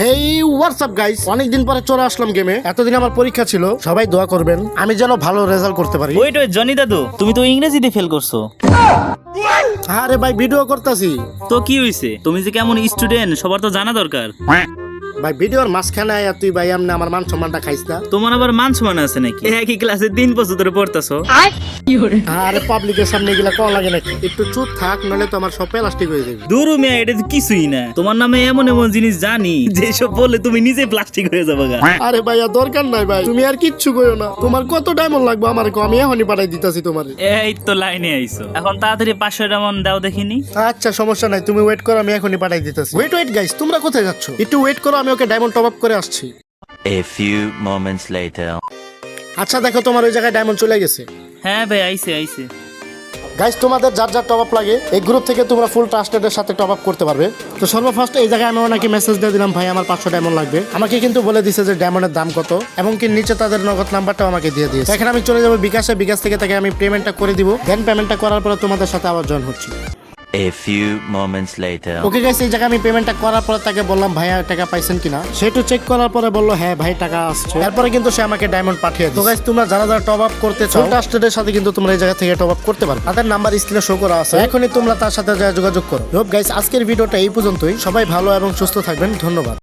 হেই WhatsApp guys অনেকদিন পরে চলে আসলাম গেমে এতদিন আমার পরীক্ষা ছিল। সবাই দোয়া করবেন। আমি যেন ভালো রেজাল্ট করতে পারি। ওয়েট ওয়েট জনি দাদু তুমি তো ইংরেজিতে ফেল করছ। আরে ভাই ভিডিও করতেছি। তো কি হইছে? তুমি যে কেমন স্টুডেন্ট সবার তো জানা দরকার। ভাই ভিডিওর মাঝখানে আয়া তুই ভাই আমনে আমার মান সম্মানটা খাইস না। তোমার আবার মান সমান আছে নাকি? একই ক্লাসে তিন বছর ধরে পড়তাছো। আরে পাবলিকের সামনে কম লাগে নাকি একটু চুপ থাক নলে তো আমার সব প্লাস্টিক হয়ে যাবে। দূর মিয়া এটা তো কিছুই না। তোমার নামে এমন এমন জিনিস জানি যেসব বললে তুমি নিজে প্লাস্টিক হয়ে যাবে গা। আরে ভাইয়া দরকার নাই ভাই। তুমি আর কিচ্ছু কইও না। তোমার কত ডায়মন্ড লাগবে আমার কো আমি এখনই পাঠাই দিতাছি তোমার। এই তো লাইনে আইছো। এখন তাড়াতাড়ি পাঁচশো এমন দাও দেখিনি। আচ্ছা সমস্যা নাই। তুমি ওয়েট করো আমি এখনই পাঠাই দিতেছি। ওয়েট ওয়েট গাইস তোমরা কোথায় যাচ্ছ? একটু ওয়েট করো আমি ওকে ডায়মন্ড টপ আপ করে আসছি। A few moments later. আচ্ছা দেখো তোমার ওই জায়গায় ডায়মন্ড চলে গেছে। হ্যাঁ ভাই আইছে আইছে। গাইস তোমাদের যার যার টপ আপ লাগে এই গ্রুপ থেকে তোমরা ফুল ট্রাস্টেডের সাথে টপ আপ করতে পারবে। তো সর্বফার্স্ট এই জায়গায় আমি ওনাকে মেসেজ দিয়ে দিলাম ভাই আমার পাঁচশো ডায়মন্ড লাগবে। আমাকে কিন্তু বলে দিছে যে ডায়মন্ডের দাম কত এবং কি নিচে তাদের নগদ নাম্বারটাও আমাকে দিয়ে দিয়েছে। এখানে আমি চলে যাব বিকাশে বিকাশ থেকে তাকে আমি পেমেন্টটা করে দিব। দেন পেমেন্টটা করার পরে তোমাদের সাথে আবার জয়েন হচ্ছি। A few moments later. Okay guys এই জায়গায় আমি পেমেন্টটা করার পরে তাকে বললাম ভাইয়া টাকা পাইছেন কিনা? সেটু চেক করার পরে বলল হ্যাঁ ভাই টাকা আসছে। তারপরে কিন্তু সে আমাকে ডায়মন্ড পাঠিয়ে। তো গাইস তোমরা যারা যারা টপ আপ করতে চাও ট্রাস্টেডের সাথে কিন্তু তোমরা এই জায়গা থেকে টপ আপ করতে পারো তাদের নাম্বার স্ক্রিনে শো করা আছে। এখনই তোমরা তার সাথে যা যোগাযোগ করো। হোপ গাইস আজকের ভিডিওটা এই পর্যন্তই। সবাই ভালো এবং সুস্থ থাকবেন। ধন্যবাদ।